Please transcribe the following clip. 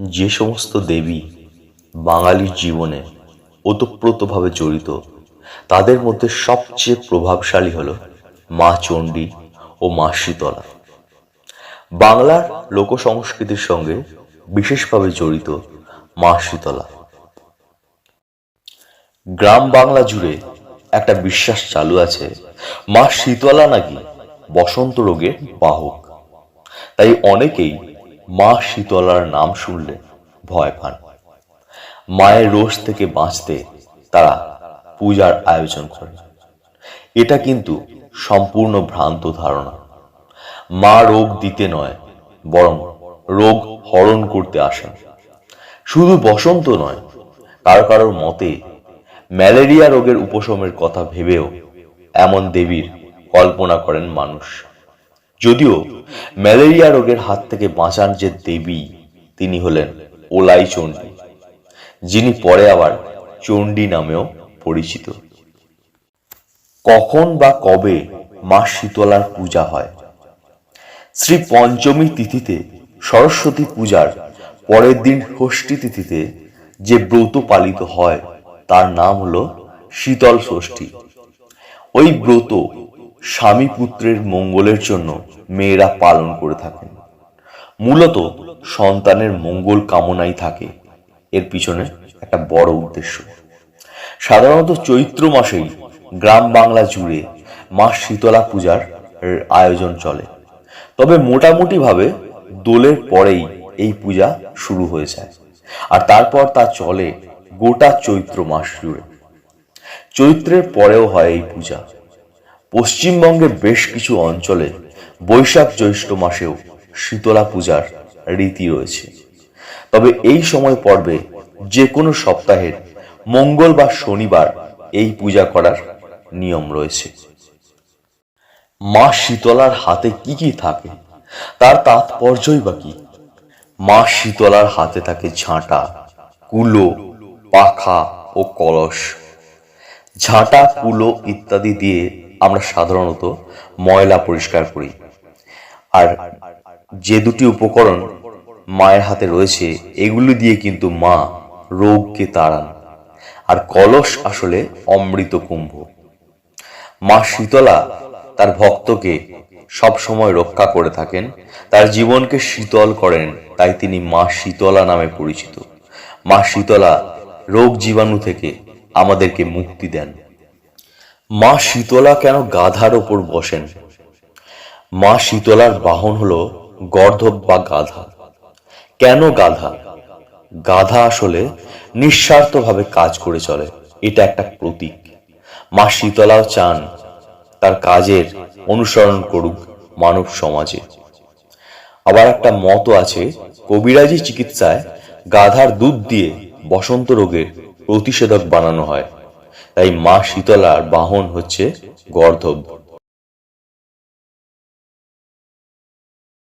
যে সমস্ত দেবী বাঙালির জীবনে ওতপ্রোতভাবে জড়িত, তাদের মধ্যে সবচেয়ে প্রভাবশালী হল মা চণ্ডী ও মা শীতলা। বাংলার লোক সংস্কৃতির সঙ্গে বিশেষভাবে জড়িত মা শীতলা। গ্রাম বাংলা জুড়ে একটা বিশ্বাস চালু আছে, মা শীতলা নাকি বসন্ত রোগের বাহক। তাই অনেকেই মা শীতলার নাম শুনলে ভয় পান। মায়ের রোষ থেকে বাঁচতে তারা পূজার আয়োজন করে। এটা কিন্তু সম্পূর্ণ ভ্রান্ত ধারণা। মা রোগ দিতে নয়, বরং রোগ হরণ করতে আসেন। শুধু বসন্ত নয়, কারও কারোর মতে ম্যালেরিয়া রোগের উপশমের কথা ভেবেও এমন দেবীর কল্পনা করেন মানুষ। যদিও ম্যালেরিয়া রোগের হাত থেকে বাঁচান যে দেবী, তিনি হলেন ওলাই চণ্ডী, যিনি পরে আবার চণ্ডী নামেও পরিচিত। কখন বা কবে মা শীতলার পূজা হয়? শ্রী পঞ্চমী তিথিতে সরস্বতী পূজার পরের দিন ষষ্ঠী তিথিতে যে ব্রত পালিত হয়, তার নাম হলো শীতল ষষ্ঠী। ওই ব্রত স্বামী পুত্রের মঙ্গলের জন্য মেয়েরা পালন করে থাকেন। মূলত সন্তানের মঙ্গল কামনাই থাকে। এর পিছনে একটা বড় উদ্দেশ্য। সাধারণত চৈত্র মাসেই গ্রাম বাংলা জুড়ে মা শীতলা পূজার আয়োজন চলে। তবে মোটামুটি ভাবে দোলের পরেই এই পূজা শুরু হয়ে যায়। আর তারপর তা চলে গোটা চৈত্র মাস জুড়ে। চৈত্রের পরেও হয় এই পূজা। পশ্চিমবঙ্গের বেশ কিছু অঞ্চলে বৈশাখ জ্যৈষ্ঠ মাসেও শীতলা পূজার রীতি রয়েছে। তবে এই সময় পর্বে যে কোনো সপ্তাহের মঙ্গল বা শনিবার এই পূজা করার নিয়ম রয়েছে। মা শীতলার হাতে কি কি থাকে, তার তাৎপর্যই বা কি? মা শীতলার হাতে থাকে ঝাঁটা, কুলো, পাখা ও কলস। ঝাঁটা, কুলো ইত্যাদি দিয়ে আমরা সাধারণত ময়লা পরিষ্কার করি। আর যে দুটি উপকরণ মায়ের হাতে রয়েছে, এগুলি দিয়ে কিন্তু মা রোগকে তাড়ান। আর কলস আসলে অমৃত কুম্ভ। মা শীতলা তার ভক্তকে সব সময় রক্ষা করে থাকেন, তার জীবনকে শীতল করেন, তাই তিনি মা শীতলা নামে পরিচিত। মা শীতলা রোগ জীবাণু থেকে আমাদেরকে মুক্তি দেন। মা শীতলা কেন গাধার ওপর বসেন? মা শীতলার বাহন হলো গর্ধব বা গাধা। কেন গাধা? গাধা আসলে নিঃস্বার্থভাবে কাজ করে চলে, এটা একটা প্রতীক। মা শীতলাও চান তার কাজের অনুসরণ করুক মানব সমাজে। আবার একটা মত আছে, কবিরাজি চিকিৎসায় গাধার দুধ দিয়ে বসন্ত রোগের প্রতিষেধক বানানো হয়। তাই মা শীতলার বাহন হচ্ছে গর্ধব।